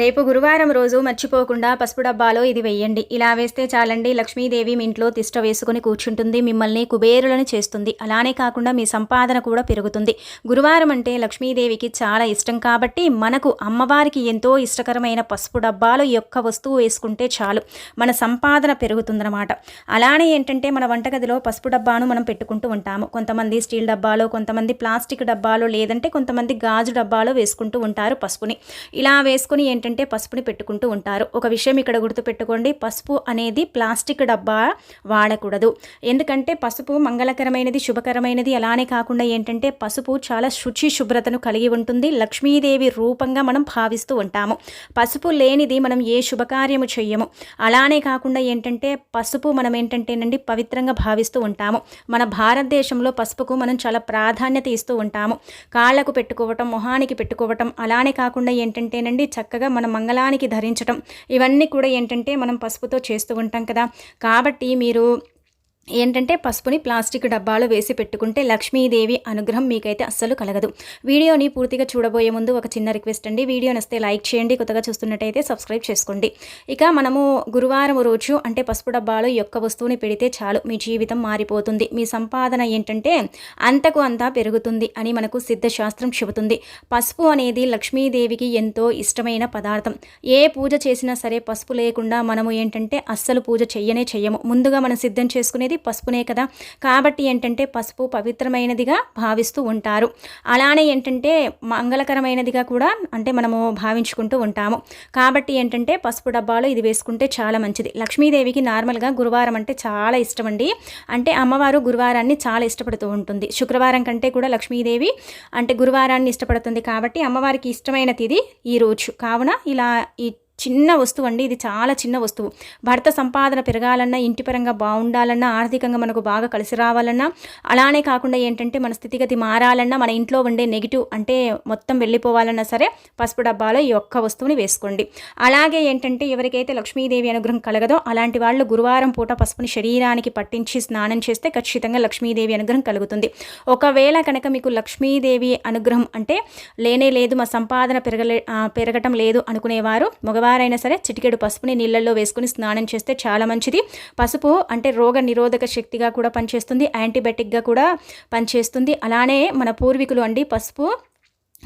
రేపు గురువారం రోజు మర్చిపోకుండా పసుపు డబ్బాలో ఇది వెయ్యండి ఇలా వేస్తే చాలండి లక్ష్మీదేవి మీ ఇంట్లో తిష్ట వేసుకుని కూర్చుంటుంది మిమ్మల్ని కుబేరులను చేస్తుంది. అలానే కాకుండా మీ సంపాదన కూడా పెరుగుతుంది. గురువారం అంటే లక్ష్మీదేవికి చాలా ఇష్టం కాబట్టి మనకు అమ్మవారికి ఎంతో ఇష్టకరమైన పసుపు డబ్బాలో యొక్క వస్తువు వేసుకుంటే చాలు. మన సంపాదన పెరుగుతుందన్నమాట. అలానే ఏంటంటే మన వంటగదిలో పసుపు డబ్బాను మనం పెట్టుకుంటూ ఉంటాము. కొంతమంది స్టీల్ డబ్బాలో కొంతమంది ప్లాస్టిక్ డబ్బాలో లేదంటే కొంతమంది గాజు డబ్బాలో వేసుకుంటూ ఉంటారు పసుపుని. ఇలా వేసుకుని ఏంటంటే పసుపుని పెట్టుకుంటూ ఉంటారు. ఒక విషయం ఇక్కడ గుర్తుపెట్టుకోండి. పసుపు అనేది ప్లాస్టిక్ డబ్బా వాడకూడదు. ఎందుకంటే పసుపు మంగళకరమైనది శుభకరమైనది అలానే కాకుండా ఏంటంటే పసుపు చాలా శుచి శుభ్రతను కలిగి ఉంటుంది. లక్ష్మీదేవి రూపంగా మనం భావిస్తూ ఉంటాము. పసుపు లేనిది మనం ఏ శుభకార్యము చెయ్యము. అలానే కాకుండా ఏంటంటే పసుపు మనం ఏంటంటేనండి పవిత్రంగా భావిస్తూ ఉంటాము. మన భారతదేశంలో పసుపుకు మనం చాలా ప్రాధాన్యత ఇస్తూ ఉంటాము. కాళ్ళకు పెట్టుకోవటం మొహానికి పెట్టుకోవటం అలానే కాకుండా ఏంటంటేనండి చక్కగా మన మంగళానికి ధరించటం. ఇవన్నీ కూడా ఏంటంటే మనం పసుపుతో చేస్తూ ఉంటాం కదా. కాబట్టి మీరు ఏంటంటే పసుపుని ప్లాస్టిక్ డబ్బాలో వేసి పెట్టుకుంటే లక్ష్మీదేవి అనుగ్రహం మీకైతే అస్సలు కలగదు. వీడియోని పూర్తిగా చూడబోయే ముందు ఒక చిన్న రిక్వెస్ట్ అండి. వీడియో నస్తే లైక్ చేయండి కొత్తగా చూస్తున్నట్టయితే సబ్స్క్రైబ్ చేసుకోండి. ఇక మనము గురువారం రోజు అంటే పసుపు డబ్బాలో యొక్క వస్తువుని పెడితే చాలు. మీ జీవితం మారిపోతుంది. మీ సంపాదన ఏంటంటే అంతకు అంతా పెరుగుతుంది అని మనకు సిద్ధశాస్త్రం చెబుతుంది. పసుపు అనేది లక్ష్మీదేవికి ఎంతో ఇష్టమైన పదార్థం. ఏ పూజ చేసినా సరే పసుపు లేకుండా మనము ఏంటంటే అస్సలు పూజ చెయ్యనే చెయ్యము. ముందుగా మనం సిద్ధం చేసుకునేది పసుపునే కదా. కాబట్టి ఏంటంటే పసుపు పవిత్రమైనదిగా భావిస్తూ ఉంటారు. అలానే ఏంటంటే మంగళకరమైనదిగా కూడా అంటే మనము భావించుకుంటూ ఉంటాము. కాబట్టి ఏంటంటే పసుపు డబ్బాలో ఇది వేసుకుంటే చాలా మంచిది. లక్ష్మీదేవికి నార్మల్గా గురువారం అంటే చాలా ఇష్టం అండి. అంటే అమ్మవారు గురువారాన్ని చాలా ఇష్టపడుతూ ఉంటుంది. శుక్రవారం కంటే కూడా లక్ష్మీదేవి అంటే గురువారాన్ని ఇష్టపడుతుంది. కాబట్టి అమ్మవారికి ఇష్టమైన తిది ఈ రోజు. కావున ఇలా ఈ చిన్న వస్తువు అండి. ఇది చాలా చిన్న వస్తువు. భర్త సంపాదన పెరగాలన్నా ఇంటి పరంగా బాగుండాలన్నా ఆర్థికంగా మనకు బాగా కలిసి రావాలన్నా అలానే కాకుండా ఏంటంటే మన స్థితిగతి మారాలన్నా మన ఇంట్లో ఉండే నెగిటివ్ అంటే మొత్తం వెళ్ళిపోవాలన్నా సరే పసుపు డబ్బాలో ఈ ఒక్క వస్తువుని వేసుకోండి. అలాగే ఏంటంటే ఎవరికైతే లక్ష్మీదేవి అనుగ్రహం కలగదో అలాంటి వాళ్ళు గురువారం పూట పసుపుని శరీరానికి పట్టించి స్నానం చేస్తే ఖచ్చితంగా లక్ష్మీదేవి అనుగ్రహం కలుగుతుంది. ఒకవేళ కనుక మీకు లక్ష్మీదేవి అనుగ్రహం అంటే లేనే లేదు మా సంపాదన పెరగలే పెరగటం లేదు అనుకునేవారు మగవారు ఎవరైనా సరే చిటికెడు పసుపుని నీళ్ళల్లో వేసుకుని స్నానం చేస్తే చాలా మంచిది. పసుపు అంటే రోగ నిరోధక శక్తిగా కూడా పనిచేస్తుంది యాంటీబయాటిక్గా కూడా పనిచేస్తుంది. అలానే మన పూర్వీకులు అండి పసుపు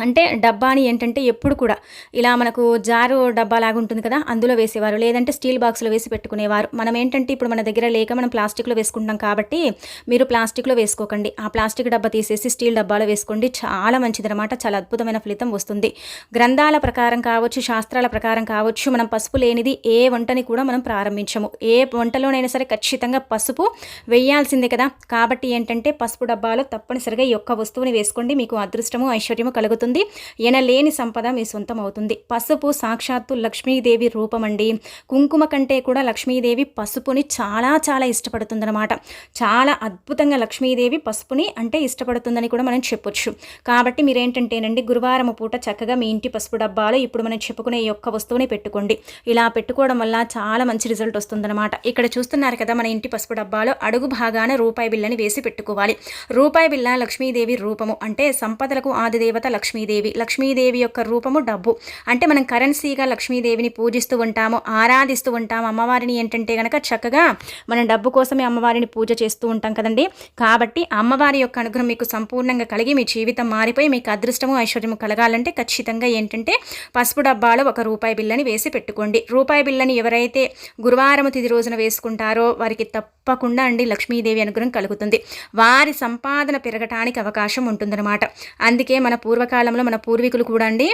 అంటే డబ్బాని ఏంటంటే ఎప్పుడు కూడా ఇలా మనకు జారు డబ్బా లాగా ఉంటుంది కదా అందులో వేసేవారు. లేదంటే స్టీల్ బాక్స్లో వేసి పెట్టుకునేవారు. మనం ఏంటంటే ఇప్పుడు మన దగ్గర లేక మనం ప్లాస్టిక్లో వేసుకుంటాం కాబట్టి మీరు ప్లాస్టిక్లో వేసుకోకండి. ఆ ప్లాస్టిక్ డబ్బా తీసేసి స్టీల్ డబ్బాలో వేసుకోండి. చాలా మంచిదనమాట చాలా అద్భుతమైన ఫలితం వస్తుంది. గ్రంథాల ప్రకారం కావచ్చు శాస్త్రాల ప్రకారం కావచ్చు మనం పసుపు లేనిది ఏ వంటని కూడా మనం ప్రారంభించము. ఏ వంటలోనైనా సరే ఖచ్చితంగా పసుపు వేయాల్సిందే కదా. కాబట్టి ఏంటంటే పసుపు డబ్బాలో తప్పనిసరిగా ఈ యొక్క వస్తువుని వేసుకోండి. మీకు అదృష్టము ఐశ్వర్యము కలుగుతుంది. అవుతుంది ఎనలేని సంపద మీ సొంతం అవుతుంది పసుపు సాక్షాత్తు లక్ష్మీదేవి రూపమండి. కుంకుమ కంటే కూడా లక్ష్మీదేవి పసుపుని చాలా చాలా ఇష్టపడుతుందన్నమాట. చాలా అద్భుతంగా లక్ష్మీదేవి పసుపుని అంటే ఇష్టపడుతుందని కూడా మనం చెప్పొచ్చు. కాబట్టి మీరేంటంటేనండి గురువారం పూట చక్కగా మీ ఇంటి పసుపు డబ్బాలో ఇప్పుడు మనం చెప్పుకునే యొక్క వస్తువుని పెట్టుకోండి. ఇలా పెట్టుకోవడం వల్ల చాలా మంచి రిజల్ట్ వస్తుందన్నమాట. ఇక్కడ చూస్తున్నారు కదా మన ఇంటి పసుపు డబ్బాలో అడుగు భాగాన రూపాయి బిల్లని వేసి పెట్టుకోవాలి. రూపాయి బిల్ల లక్ష్మీదేవి రూపము అంటే సంపదలకు ఆదిదేవత లక్ష్మీ లక్ష్మీదేవి లక్ష్మీదేవి యొక్క రూపము డబ్బు. అంటే మనం కరెన్సీగా లక్ష్మీదేవిని పూజిస్తూ ఉంటాము ఆరాధిస్తూ ఉంటాము. అమ్మవారిని ఏంటంటే కనుక చక్కగా మనం డబ్బు కోసమే అమ్మవారిని పూజ చేస్తూ ఉంటాం కదండి. కాబట్టి అమ్మవారి యొక్క అనుగ్రహం మీకు సంపూర్ణంగా కలిగి మీ జీవితం మారిపోయి మీకు అదృష్టము ఐశ్వర్యము కలగాలంటే ఖచ్చితంగా ఏంటంటే పసుపు డబ్బాలో ఒక రూపాయి బిల్లని వేసి పెట్టుకోండి. రూపాయి బిల్లని ఎవరైతే గురువారం తిది రోజున వేసుకుంటారో వారికి తప్పకుండా అండి లక్ష్మీదేవి అనుగ్రహం కలుగుతుంది. వారి సంపాదన పెరగటానికి అవకాశం ఉంటుందన్నమాట. అందుకే మన పూర్వకాల కాలంలో మన పూర్వీకులు కూడా అండి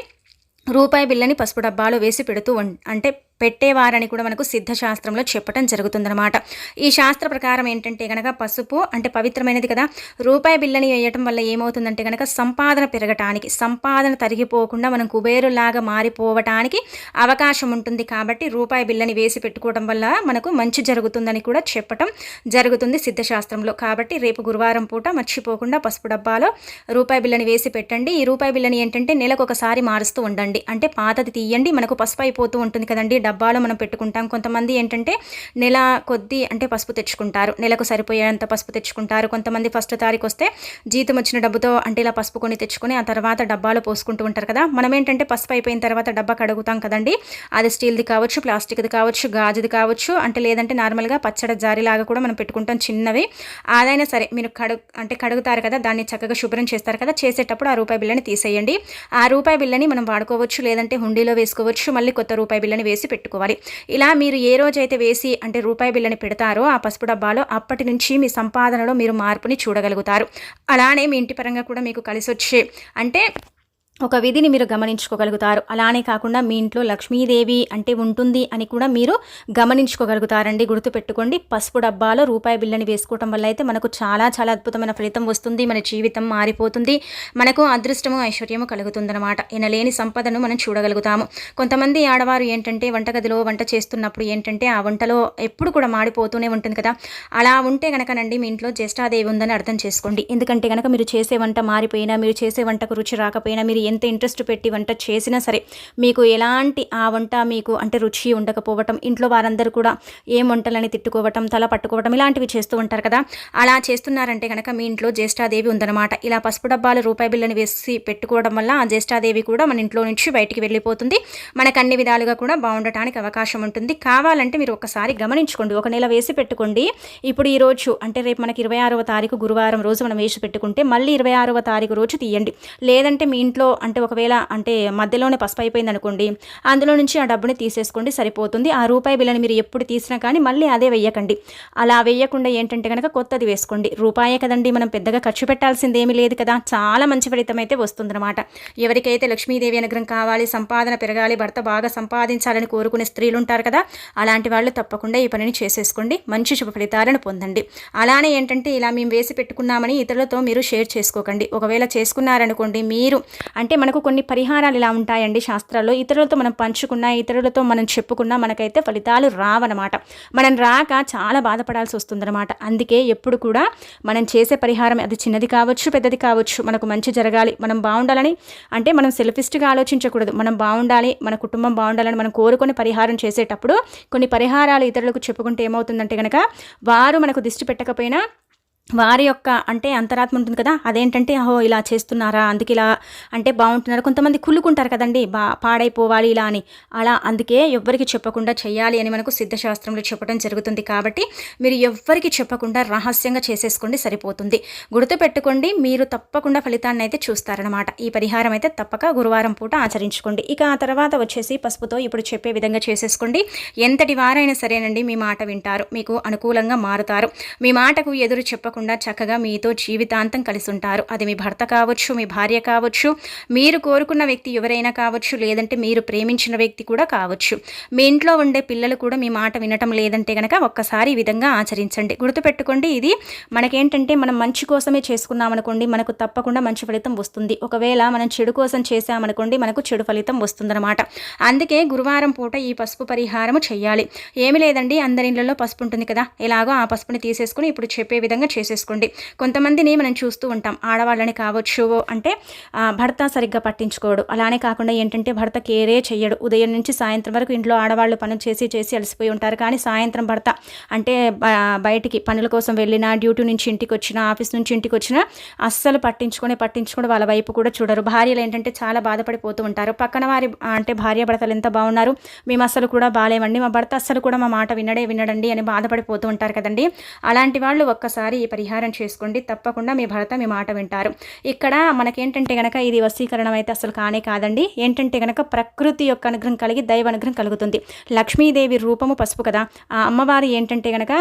రూపాయి బిల్లని పసుపు డబ్బాలో వేసి పెడుతూ అంటే పెట్టేవారని కూడా మనకు సిద్ధశాస్త్రంలో చెప్పడం జరుగుతుందన్నమాట. ఈ శాస్త్ర ప్రకారం ఏంటంటే కనుక పసుపు అంటే పవిత్రమైనది కదా రూపాయి బిల్లని వేయటం వల్ల ఏమవుతుందంటే కనుక సంపాదన పెరగటానికి సంపాదన తరిగిపోకుండా మనం కుబేరులాగా మారిపోవటానికి అవకాశం ఉంటుంది. కాబట్టి రూపాయి బిల్లని వేసి పెట్టుకోవడం వల్ల మనకు మంచి జరుగుతుందని కూడా చెప్పటం జరుగుతుంది సిద్ధశాస్త్రంలో. కాబట్టి రేపు గురువారం పూట మర్చిపోకుండా పసుపు డబ్బాలో రూపాయి బిల్లని వేసి పెట్టండి. ఈ రూపాయి బిల్లని ఏంటంటే నెలకు ఒకసారి మారుస్తూ ఉండండి. అంటే పాతది తీయండి మనకు పసుపు అయిపోతూ ఉంటుంది కదండి డబ్బాలో మనం పెట్టుకుంటాం. కొంతమంది ఏంటంటే నెల కొద్ది అంటే పసుపు తెచ్చుకుంటారు. నెలకు సరిపోయేంత పసుపు తెచ్చుకుంటారు. కొంతమంది ఫస్ట్ తారీఖు వస్తే జీతం వచ్చిన డబ్బుతో అంటే ఇలా పసుపు కొని తెచ్చుకొని ఆ తర్వాత డబ్బాలో పోసుకుంటూ ఉంటారు కదా. మనం ఏంటంటే పసుపు అయిపోయిన తర్వాత డబ్బా కడుగుతాం కదండి. అది స్టీల్ది కావచ్చు ప్లాస్టిక్ది కావచ్చు గాజుది కావచ్చు అంటే లేదంటే నార్మల్గా పచ్చడి జారీలాగా కూడా మనం పెట్టుకుంటాం చిన్నవి. అదైనా సరే మీరు కడుగు అంటే కడుగుతారు కదా దాన్ని చక్కగా శుభ్రం చేస్తారు కదా చేసేటప్పుడు ఆ రూపాయి బిల్లని తీసేయండి. ఆ రూపాయి బిల్లని మనం వాడుకోవచ్చు లేదంటే హుండీలో వేసుకోవచ్చు మళ్ళీ కొత్త రూపాయి బిల్లని వేసి పెట్టుకోవాలి. ఇలా మీరు ఏ రోజైతే వేసి అంటే రూపాయి బిల్లని పెడతారో ఆ పసుపు డబ్బాలో అప్పటి నుంచి మీ సంపాదనలో మీరు మార్పుని చూడగలుగుతారు. అలానే మీ ఇంటి పరంగా కూడా మీకు కలిసి వచ్చే అంటే ఒక విధిని మీరు గమనించుకోగలుగుతారు. అలానే కాకుండా మీ ఇంట్లో లక్ష్మీదేవి అంటే ఉంటుంది అని కూడా మీరు గమనించుకోగలుగుతారండి. గుర్తుపెట్టుకోండి పసుపు డబ్బాలో రూపాయి బిల్లని వేసుకోవటం వల్ల అయితే మనకు చాలా చాలా అద్భుతమైన ఫలితం వస్తుంది. మన జీవితం మారిపోతుంది. మనకు అదృష్టము ఐశ్వర్యము కలుగుతుందన్నమాట. ఎనలేని సంపదను మనం చూడగలుగుతాము. కొంతమంది ఆడవారు ఏంటంటే వంటగదిలో వంట చేస్తున్నప్పుడు ఏంటంటే ఆ వంటలో ఎప్పుడు కూడా మాడిపోతూనే ఉంటుంది కదా. అలా ఉంటే కనుకనండి మీ ఇంట్లో జ్యేష్ఠాదేవి ఉందని అర్థం చేసుకోండి. ఎందుకంటే కనుక మీరు చేసే వంట మారిపోయినా మీరు చేసే వంటకు రుచి రాకపోయినా మీరు ఎంత ఇంట్రెస్ట్ పెట్టి వంట చేసినా సరే మీకు ఎలాంటి ఆ వంట మీకు అంటే రుచి ఉండకపోవటం ఇంట్లో వారందరూ కూడా ఏం వంటలని తిట్టుకోవటం తల పట్టుకోవటం ఇలాంటివి చేస్తూ ఉంటారు కదా. అలా చేస్తున్నారంటే కనుక మీ ఇంట్లో జ్యేష్ఠాదేవి ఉందన్నమాట. ఇలా పసుపు డబ్బాలు రూపాయి బిల్లని వేసి పెట్టుకోవడం వల్ల ఆ జ్యేష్ఠాదేవి కూడా మన ఇంట్లో నుంచి బయటికి వెళ్ళిపోతుంది. మనకు అన్ని విధాలుగా కూడా బాగుండటానికి అవకాశం ఉంటుంది. కావాలంటే మీరు ఒకసారి గమనించుకోండి. ఒక నెల వేసి పెట్టుకోండి. ఇప్పుడు ఈ రోజు అంటే రేపు మనకి ఇరవై ఆరవ తారీఖు గురువారం రోజు మనం వేసి పెట్టుకుంటే మళ్ళీ ఇరవై ఆరవ తారీఖు రోజు తీయండి. లేదంటే మీ ఇంట్లో అంటే ఒకవేళ అంటే మధ్యలోనే పసుపు అయిపోయింది అనుకోండి అందులో నుంచి ఆ డబ్బుని తీసేసుకోండి సరిపోతుంది. ఆ రూపాయి బిల్లని మీరు ఎప్పుడు తీసినా కానీ మళ్ళీ అదే వెయ్యకండి. అలా వెయ్యకుండా ఏంటంటే కనుక కొత్తది వేసుకోండి. రూపాయే కదండి మనం పెద్దగా ఖర్చు పెట్టాల్సింది ఏమీ లేదు కదా. చాలా మంచి ఫలితం అయితే వస్తుందన్నమాట. ఎవరికైతే లక్ష్మీదేవి అనుగ్రహం కావాలి సంపాదన పెరగాలి భర్త బాగా సంపాదించాలని కోరుకునే స్త్రీలు ఉంటారు కదా అలాంటి వాళ్ళు తప్పకుండా ఈ పనిని చేసేసుకోండి. మంచి శుభ ఫలితాలను పొందండి. అలానే ఏంటంటే ఇలా మేము వేసి పెట్టుకున్నామని ఇతరులతో మీరు షేర్ చేసుకోకండి. ఒకవేళ చేసుకున్నారనుకోండి మీరు అంటే మనకు కొన్ని పరిహారాలు ఇలా ఉంటాయండి శాస్త్రాల్లో. ఇతరులతో మనం పంచుకున్నా ఇతరులతో మనం చెప్పుకున్నా మనకైతే ఫలితాలు రావన్నమాట మనం రాక చాలా బాధపడాల్సి వస్తుందన్నమాట. అందుకే ఎప్పుడు కూడా మనం చేసే పరిహారం అది చిన్నది కావచ్చు పెద్దది కావచ్చు మనకు మంచి జరగాలి మనం బాగుండాలని అంటే మనం సెల్ఫిస్ట్గా ఆలోచించకూడదు. మనం బాగుండాలి మన కుటుంబం బాగుండాలని మనం కోరుకొని పరిహారం చేసేటప్పుడు కొన్ని పరిహారాలు ఇతరులకు చెప్పుకుంటే ఏమవుతుందంటే కనుక వారు మనకు దిష్టి పెట్టకపోయినా వారి యొక్క అంటే అంతరాత్మ ఉంటుంది కదా అదేంటంటే అహో ఇలా చేస్తున్నారా అందుకే ఇలా అంటే బాగుంటున్నారు. కొంతమంది కుళ్ళుకుంటారు కదండి బా పాడైపోవాలి ఇలా అని. అలా అందుకే ఎవ్వరికి చెప్పకుండా చేయాలి అని మనకు సిద్ధశాస్త్రంలో చెప్పడం జరుగుతుంది కాబట్టి మీరు ఎవ్వరికి చెప్పకుండా రహస్యంగా చేసేసుకోండి సరిపోతుంది. గుర్తుపెట్టుకోండి మీరు తప్పకుండా ఫలితాన్ని అయితే చూస్తారనమాట ఈ పరిహారం అయితే తప్పక గురువారం పూట ఆచరించుకోండి. ఇక ఆ తర్వాత వచ్చేసి పసుపుతో ఇప్పుడు చెప్పే విధంగా చేసేసుకోండి. ఎంతటి వారైనా సరేనండి మీ మాట వింటారు మీకు అనుకూలంగా మారుతారు. మీ మాటకు ఎదురు చెప్ప చెప్పకుండా చక్కగా మీతో జీవితాంతం కలిసి ఉంటారు అది మీ భర్త కావచ్చు మీ భార్య కావచ్చు మీరు కోరుకున్న వ్యక్తి ఎవరైనా కావచ్చు లేదంటే మీరు ప్రేమించిన వ్యక్తి కూడా కావచ్చు. మీ ఇంట్లో ఉండే పిల్లలు కూడా మీ మాట వినటం లేదంటే కనుక ఒక్కసారి ఈ విధంగా ఆచరించండి. గుర్తుపెట్టుకోండి ఇది మనకేంటంటే మనం మంచి కోసమే చేసుకున్నామనుకోండి మనకు తప్పకుండా మంచి ఫలితం వస్తుంది. ఒకవేళ మనం చెడు కోసం చేసామనుకోండి మనకు చెడు ఫలితం వస్తుందన్నమాట. అందుకే గురువారం పూట ఈ పసుపు పరిహారము చేయాలి. ఏమి లేదండి అందరి ఇళ్ళలో పసుపు ఉంటుంది కదా ఎలాగో ఆ పసుపుని తీసేసుకుని ఇప్పుడు చెప్పే విధంగా చేసేసుకోండి. కొంతమందిని మనం చూస్తూ ఉంటాం ఆడవాళ్ళని కావచ్చు అంటే భర్త సరిగ్గా పట్టించుకోడు. అలానే కాకుండా ఏంటంటే భర్త కేరే చెయ్యడు. ఉదయం నుంచి సాయంత్రం వరకు ఇంట్లో ఆడవాళ్ళు పనులు చేసి చేసి అలసిపోయి ఉంటారు. కానీ సాయంత్రం భర్త అంటే బయటికి పనుల కోసం వెళ్ళినా డ్యూటీ నుంచి ఇంటికి వచ్చినా ఆఫీస్ నుంచి ఇంటికి వచ్చినా అస్సలు పట్టించుకొని పట్టించుకొని వాళ్ళ వైపు కూడా చూడరు. భార్యలు ఏంటంటే చాలా బాధపడిపోతూ ఉంటారు. పక్కన వారి అంటే భార్య భర్తలు ఎంత బాగున్నారు? మేము అస్సలు కూడా బాగాలేమండి. మా భర్త అస్సలు కూడా మా మాట వినడే వినడండి అని బాధపడిపోతూ ఉంటారు కదండి. అలాంటి వాళ్ళు ఒక్కసారి ఈ పరిహారం చేసుకోండి. తప్పకుండా మీ భర్త మీ మాట వింటారు. ఇక్కడ మనకేంటంటే కనుక ఇది వశీకరణం అయితే అసలు కానే కాదండి. ఏంటంటే కనుక ప్రకృతి యొక్క అనుగ్రహం కలిగి దైవ అనుగ్రహం కలుగుతుంది. లక్ష్మీదేవి రూపము పసుపు కదా. ఆ అమ్మవారు ఏంటంటే కనుక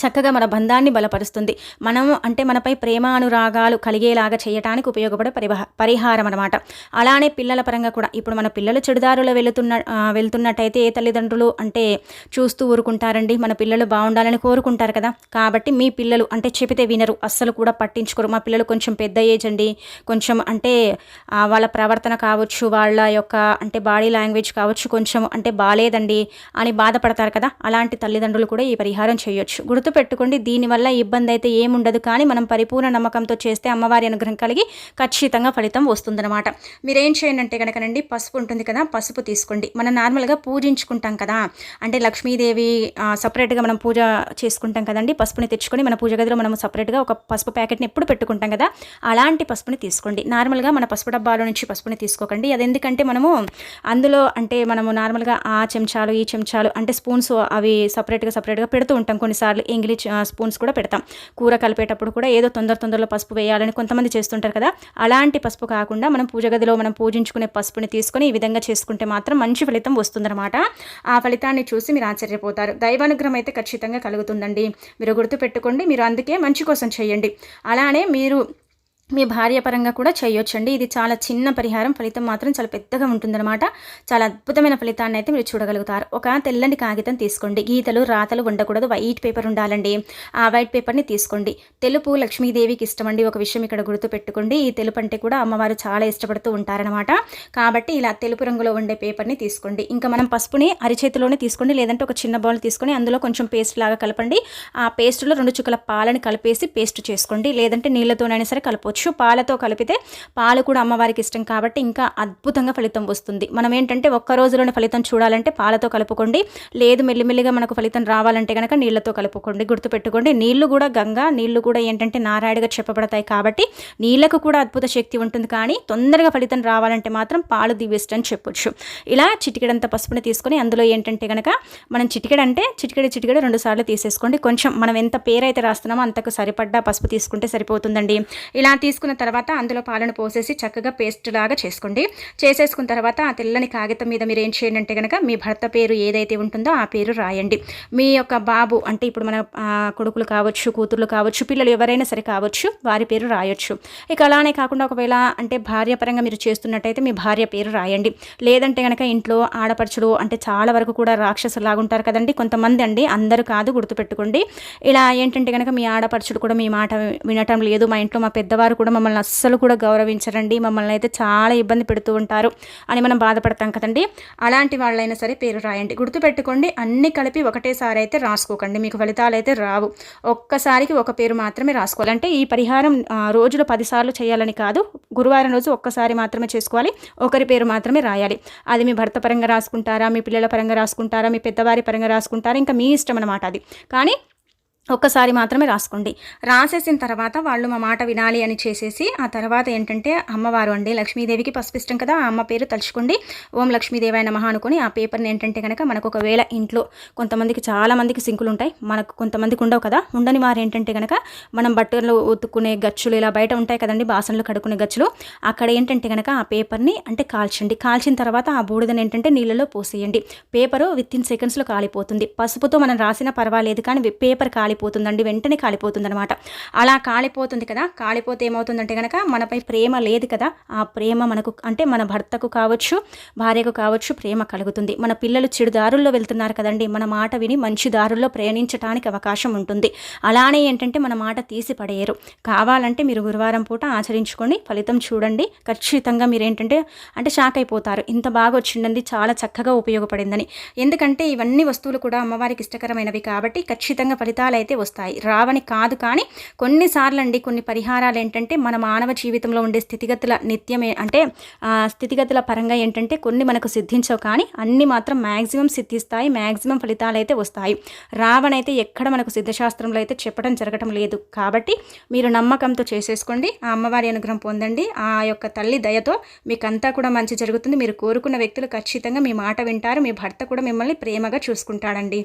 చక్కగా మన బంధాన్ని బలపరుస్తుంది. మనం అంటే మనపై ప్రేమానురాగాలు కలిగేలాగా చేయటానికి ఉపయోగపడే పరిహా పరిహారం అనమాట అలానే పిల్లల పరంగా కూడా. ఇప్పుడు మన పిల్లలు చెడుదారులు వెళుతున్న వెళ్తున్నట్టయితే ఏ తల్లిదండ్రులు అంటే చూస్తూ ఊరుకుంటారండి. మన పిల్లలు బాగుండాలని కోరుకుంటారు కదా. కాబట్టి మీ పిల్లలు అంటే చెబితే వినరు. అస్సలు కూడా పట్టించుకోరు. మా పిల్లలు కొంచెం పెద్ద ఏజ్ అండి. కొంచెం అంటే వాళ్ళ ప్రవర్తన కావచ్చు వాళ్ళ యొక్క అంటే బాడీ లాంగ్వేజ్ కావచ్చు కొంచెం అంటే బాగాలేదండి అని బాధపడతారు కదా. అలాంటి తల్లిదండ్రులు కూడా ఈ పరిహారం చేయొచ్చు. గుర్తుపెట్టుకోండి దీనివల్ల ఇబ్బంది అయితే ఏముండదు కానీ మనం పరిపూర్ణ నమ్మకంతో చేస్తే అమ్మవారి అనుగ్రహం కలిగి ఖచ్చితంగా ఫలితం వస్తుందన్నమాట. మీరేం చేయండి అంటే కనుకనండి పసుపు ఉంటుంది కదా పసుపు తీసుకోండి. మనం నార్మల్గా పూజించుకుంటాం కదా అంటే లక్ష్మీదేవి సపరేట్గా మనం పూజ చేసుకుంటాం కదండి పసుపుని తెచ్చుకొని మన పూజ గదిలో మనం సపరేట్గా ఒక పసుపు ప్యాకెట్ని ఎప్పుడు పెట్టుకుంటాం కదా అలాంటి పసుపుని తీసుకోండి. నార్మల్గా మన పసుపు డబ్బాలో నుంచి పసుపుని తీసుకోకండి. అది ఎందుకంటే మనము అందులో అంటే మనము నార్మల్గా ఆ చెంచాలు ఈ చెంచాలు అంటే స్పూన్స్ అవి సపరేట్గా సపరేట్గా పెడుతూ ఉంటాం కొన్నిసార్లు. ఎంగిలి స్పూన్స్ కూడా పెడతాం. కూర కలిపేటప్పుడు కూడా ఏదో తొందర తొందరలో పసుపు వేయాలని కొంతమంది చేస్తుంటారు కదా. అలాంటి పసుపు కాకుండా మనం పూజ గదిలో మనం పూజించుకునే పసుపుని తీసుకొని ఈ విధంగా చేసుకుంటే మాత్రం మంచి ఫలితం వస్తుందన్నమాట. ఆ ఫలితాన్ని చూసి మీరు ఆశ్చర్యపోతారు. దైవానుగ్రహం అయితే ఖచ్చితంగా కలుగుతుందండి. మీరు గుర్తుపెట్టుకోండి. మీరు అందుకే మంచి కోసం చేయండి. అలానే మీరు మీ భార్య పరంగా కూడా చేయొచ్చండి. ఇది చాలా చిన్న పరిహారం. ఫలితం మాత్రం చాలా పెద్దగా ఉంటుందన్నమాట. చాలా అద్భుతమైన ఫలితాన్ని అయితే మీరు చూడగలుగుతారు. ఒక తెల్లని కాగితం తీసుకోండి. గీతలు రాతలు ఉండకూడదు. వైట్ పేపర్ ఉండాలండి. ఆ వైట్ పేపర్ని తీసుకోండి. తెలుపు లక్ష్మీదేవికి ఇష్టమండి. ఒక విషయం ఇక్కడ గుర్తుపెట్టుకోండి ఈ తెలుపు అంటే కూడా అమ్మవారు చాలా ఇష్టపడుతూ ఉంటారనమాట కాబట్టి ఇలా తెలుపు రంగులో ఉండే పేపర్ని తీసుకోండి. ఇంకా మనం పసుపుని అరిచేతిలోనే తీసుకోండి. లేదంటే ఒక చిన్న బౌల్ తీసుకొని అందులో కొంచెం పేస్ట్ లాగా కలపండి. ఆ పేస్ట్లో రెండు చుక్కల పాలని కలిపేసి పేస్ట్ చేసుకోండి. లేదంటే నీళ్ళతోనైనా సరే కలపవచ్చు కలపవచ్చు పాలతో కలిపితే పాలు కూడా అమ్మవారికి ఇష్టం కాబట్టి ఇంకా అద్భుతంగా ఫలితం వస్తుంది. మనం ఏంటంటే ఒక్క రోజులోనే ఫలితం చూడాలంటే పాలతో కలుపుకోండి. లేదు మెల్లిమెల్లిగా మనకు ఫలితం రావాలంటే కనుక నీళ్ళతో కలుపుకోండి. గుర్తుపెట్టుకోండి నీళ్ళు కూడా గంగా నీళ్ళు కూడా ఏంటంటే నారాయణగా చెప్పబడతాయి కాబట్టి నీళ్ళకు కూడా అద్భుత శక్తి ఉంటుంది. కానీ తొందరగా ఫలితం రావాలంటే మాత్రం పాలు ది బెస్ట్ అని చెప్పొచ్చు. ఇలా చిటికెడంత పసుపుని తీసుకొని అందులో ఏంటంటే కనుక మనం చిటికెడంటే చిటికెడ చిటికెడు రెండు సార్లు తీసేసుకోండి. కొంచెం మనం ఎంత పేరైతే రాస్తున్నామో అంతకు సరిపడ్డా పసుపు తీసుకుంటే సరిపోతుందండి. ఇలా తీసుకున్న తర్వాత అందులో పాలను పోసేసి చక్కగా పేస్ట్ లాగా చేసుకోండి. చేసేసుకున్న తర్వాత ఆ తెల్లని కాగితం మీద మీరు ఏం చేయండి అంటే కనుక మీ భర్త పేరు ఏదైతే ఉంటుందో ఆ పేరు రాయండి. మీ యొక్క బాబు అంటే ఇప్పుడు మన కొడుకులు కావచ్చు కూతుర్లు కావచ్చు పిల్లలు ఎవరైనా సరే కావచ్చు వారి పేరు రాయొచ్చు. ఇక అలానే కాకుండా ఒకవేళ అంటే భార్య పరంగా మీరు చేస్తున్నట్టయితే మీ భార్య పేరు రాయండి. లేదంటే కనుక ఇంట్లో ఆడపడుచులు అంటే చాలా వరకు కూడా రాక్షసులాగా ఉంటారు కదండి. కొంతమంది అండి అందరూ కాదు గుర్తుపెట్టుకోండి. ఇలా ఏంటంటే కనుక మీ ఆడపడుచుడు కూడా మీ మాట వినటం లేదు. మా ఇంట్లో మా పెద్దవారు కూడా మమ్మల్ని అస్సలు కూడా గౌరవించరండి. మమ్మల్ని అయితే చాలా ఇబ్బంది పెడుతూ ఉంటారు అని మనం బాధపడతాం కదండి. అలాంటి వాళ్ళైనా సరే పేరు రాయండి. గుర్తుపెట్టుకోండి అన్ని కలిపి ఒకటేసారి అయితే రాసుకోకండి. మీకు ఫలితాలు అయితే రావు. ఒక్కసారికి ఒక పేరు మాత్రమే రాసుకోవాలి. అంటే ఈ పరిహారం రోజులో పదిసార్లు చేయాలని కాదు గురువారం రోజు ఒక్కసారి మాత్రమే చేసుకోవాలి. ఒకరి పేరు మాత్రమే రాయాలి. అది మీ భర్త పరంగా రాసుకుంటారా మీ పిల్లల పరంగా రాసుకుంటారా మీ పెద్దవారి పరంగా రాసుకుంటారా ఇంకా మీ ఇష్టం అనమాట అది. కానీ ఒక్కసారి మాత్రమే రాసుకోండి. రాసేసిన తర్వాత వాళ్ళు మా మాట వినాలి అని చేసేసి ఆ తర్వాత ఏంటంటే అమ్మవారు అండి లక్ష్మీదేవికి పసిపిష్టం కదా ఆ అమ్మ పేరు తలుచుకోండి. ఓం లక్ష్మీదేవి మహా అనుకుని ఆ పేపర్ని ఏంటంటే కనుక మనకు ఒకవేళ ఇంట్లో కొంతమందికి చాలామందికి సింకులు ఉంటాయి మనకు కొంతమందికి ఉండవు కదా. ఉండని వారు ఏంటంటే కనుక మనం బట్టలు ఉతుక్కునే గచ్చులు ఇలా బయట ఉంటాయి కదండి బాసనలు కడుక్కునే గచ్చులు. అక్కడ ఏంటంటే కనుక ఆ పేపర్ని అంటే కాల్చండి. కాల్చిన తర్వాత ఆ బూడిదని ఏంటంటే నీళ్ళలో పోసేయండి. పేపరు విత్ ఇన్ సెకండ్స్లో కాలిపోతుంది. పసుపుతో మనం రాసినా పర్వాలేదు కానీ పేపర్ కాలిపో కాలిపోతుందండి వెంటనే కాలిపోతుందనమాట అలా కాలిపోతుంది కదా కాలిపోతే ఏమవుతుందంటే కనుక మనపై ప్రేమ లేదు కదా ఆ ప్రేమ మనకు అంటే మన భర్తకు కావచ్చు భార్యకు కావచ్చు ప్రేమ కలుగుతుంది. మన పిల్లలు చెడు దారుల్లో వెళ్తున్నారు కదండి మన మాట విని మంచి దారుల్లో ప్రయాణించడానికి అవకాశం ఉంటుంది. అలానే ఏంటంటే మన మాట తీసి పడేయరు. కావాలంటే మీరు గురువారం పూట ఆచరించుకొని ఫలితం చూడండి. ఖచ్చితంగా మీరు ఏంటంటే అంటే షాక్ అయిపోతారు. ఇంత బాగా వచ్చిందండి చాలా చక్కగా ఉపయోగపడిందని. ఎందుకంటే ఇవన్నీ వస్తువులు కూడా అమ్మవారికి ఇష్టకరమైనవి కాబట్టి ఖచ్చితంగా ఫలితాలు అయితే వస్తాయి. రావని కాదు కానీ కొన్నిసార్లు అండి కొన్ని పరిహారాలు ఏంటంటే మన మానవ జీవితంలో ఉండే స్థితిగతుల నిత్యమే అంటే స్థితిగతుల పరంగా ఏంటంటే కొన్ని మనకు సిద్ధించవు కానీ అన్ని మాత్రం మ్యాక్సిమం సిద్ధిస్తాయి మ్యాక్సిమం ఫలితాలు అయితే వస్తాయి. రావనైతే ఎక్కడ మనకు సిద్ధశాస్త్రంలో అయితే చెప్పడం జరగటం లేదు. కాబట్టి మీరు నమ్మకంతో చేసేసుకోండి. ఆ అమ్మవారి అనుగ్రహం పొందండి. ఆ యొక్క తల్లి దయతో మీకంతా కూడా మంచి జరుగుతుంది. మీరు కోరుకున్న వ్యక్తులు ఖచ్చితంగా మీ మాట వింటారు. మీ భర్త కూడా మిమ్మల్ని ప్రేమగా చూసుకుంటాడండి.